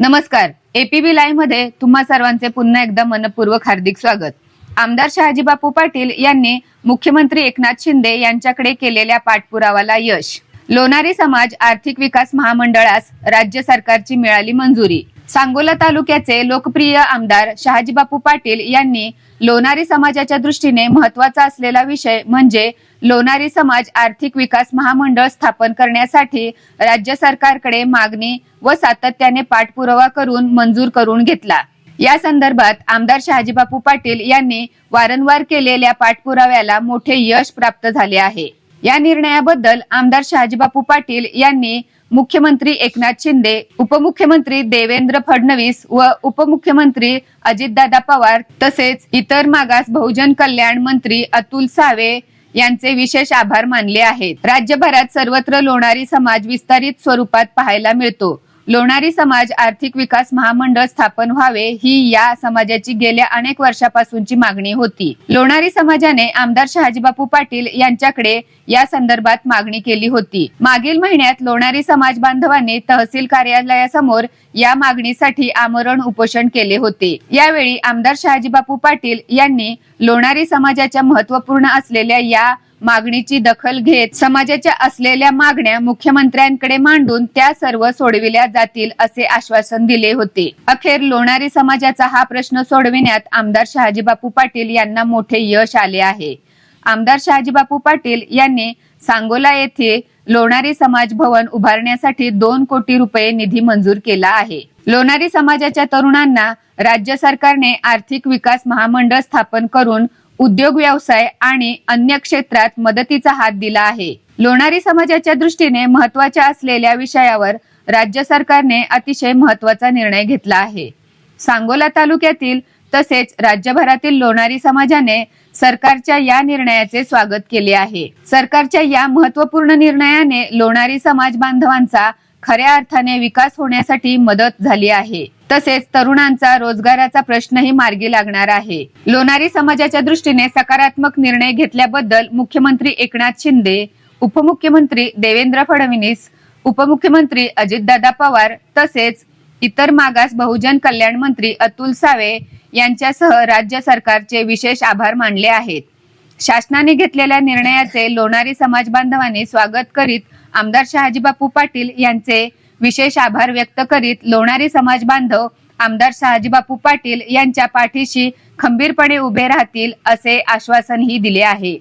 नमस्कार. एपीबी लाईव्हमध्ये तुम्हा सर्वांचे पुन्हा एकदा मनपूर्वक हार्दिक स्वागत. आमदार शहाजी बापू पाटील यांनी मुख्यमंत्री एकनाथ शिंदे यांच्याकडे केलेल्या पाठपुरावाला यश. लोणारी समाज आर्थिक विकास महामंडळास राज्य सरकारची मिळाली मंजुरी. सांगोला तालुक्याचे लोकप्रिय आमदार शहाजीबापू पाटील यांनी लोणारी समाजाच्या दृष्टीने महत्त्वाचा असलेला विषय म्हणजे लोणारी समाज आर्थिक विकास महामंडळ स्थापन करण्यासाठी राज्य सरकारकडे मागणी व सातत्याने पाठपुरावा करून मंजूर करून घेतला. या संदर्भात आमदार शहाजीबापू पाटील यांनी वारंवार केलेल्या पाठपुराव्याला मोठे यश प्राप्त झाले आहे. या निर्णयाबद्दल आमदार शहाजीबापू पाटील यांनी मुख्यमंत्री एकनाथ शिंदे उपमुख्यमंत्री देवेंद्र फडणवीस व उपमुख्यमंत्री अजितदादा पवार तसेच इतर मागास बहुजन कल्याण मंत्री अतुल सावे यांचे विशेष आभार मानले आहेत. राज्यभरात सर्वत्र लोणारी समाज विस्तारित स्वरूपात पाहायला मिळतो. लोणारी समाज आर्थिक विकास महामंडळ स्थापन व्हावे ही या समाजाची गेल्या अनेक वर्षापासूनची मागणी होती. लोणारी समाजाने आमदार शहाजीबापू पाटील यांच्याकडे या संदर्भात मागणी केली होती. मागील महिन्यात लोणारी समाज बांधवांनी तहसील कार्यालयासमोर या मागणीसाठी आमरण उपोषण केले होते. यावेळी आमदार शहाजीबापू पाटील यांनी लोणारी समाजाच्या महत्त्वपूर्ण असलेल्या या मागणीची दखल घेत समाजाच्या असलेल्या मागण्या मुख्यमंत्र्यांकडे मांडून त्या सर्व सोडविल्या जातील असे आश्वासन दिले होते. अखेर लोणारी समाजाचा हा प्रश्न सोडविण्यात आमदार शहाजीबापू पाटील यांना मोठे यश आले आहे. आमदार शहाजीबापू पाटील यांनी सांगोला येथे लोणारी समाज भवन उभारण्यासाठी दोन कोटी रुपये निधी मंजूर केला आहे. लोणारी समाजाच्या तरुणांना राज्य सरकारने आर्थिक विकास महामंडळ स्थापन करून उद्योग व्यवसाय आणि अन्य क्षेत्रात मदतीचा हात दिला आहे. लोणारी समाजाच्या दृष्टीने महत्त्वाच्या असलेल्या विषयावर राज्य सरकारने अतिशय महत्त्वाचा निर्णय घेतला आहे. सांगोला तालुक्यातील तसेच राज्यभरातील लोणारी समाजाने सरकारच्या या निर्णयाचे स्वागत केले आहे. सरकारच्या या महत्त्वपूर्ण निर्णयाने लोणारी समाज बांधवांचा खऱ्या अर्थाने विकास होण्यासाठी मदत झाली आहे. तसेच तरुणांचा रोजगाराचा प्रश्नही मार्गी लागणार आहे. लोणारी समाजाच्या दृष्टीने सकारात्मक निर्णय घेतल्याबद्दल मुख्यमंत्री एकनाथ शिंदे उपमुख्यमंत्री देवेंद्र फडणवीस उपमुख्यमंत्री अजितदादा पवार तसेच इतर मागास बहुजन कल्याण मंत्री अतुल सावे यांच्यासह राज्य सरकारचे विशेष आभार मानले आहेत. शासनाने घेतलेल्या निर्णयाचे लोणारी समाज बांधवांनी स्वागत करीत आमदार शहाजीबापू पाटील यांचे विशेष आभार व्यक्त करीत लोणारी समाज बांधव आमदार शहाजीबापू पाटील यांच्या पाठीशी खंबीरपणे उभे राहतील असे आश्वासनही दिले आहे.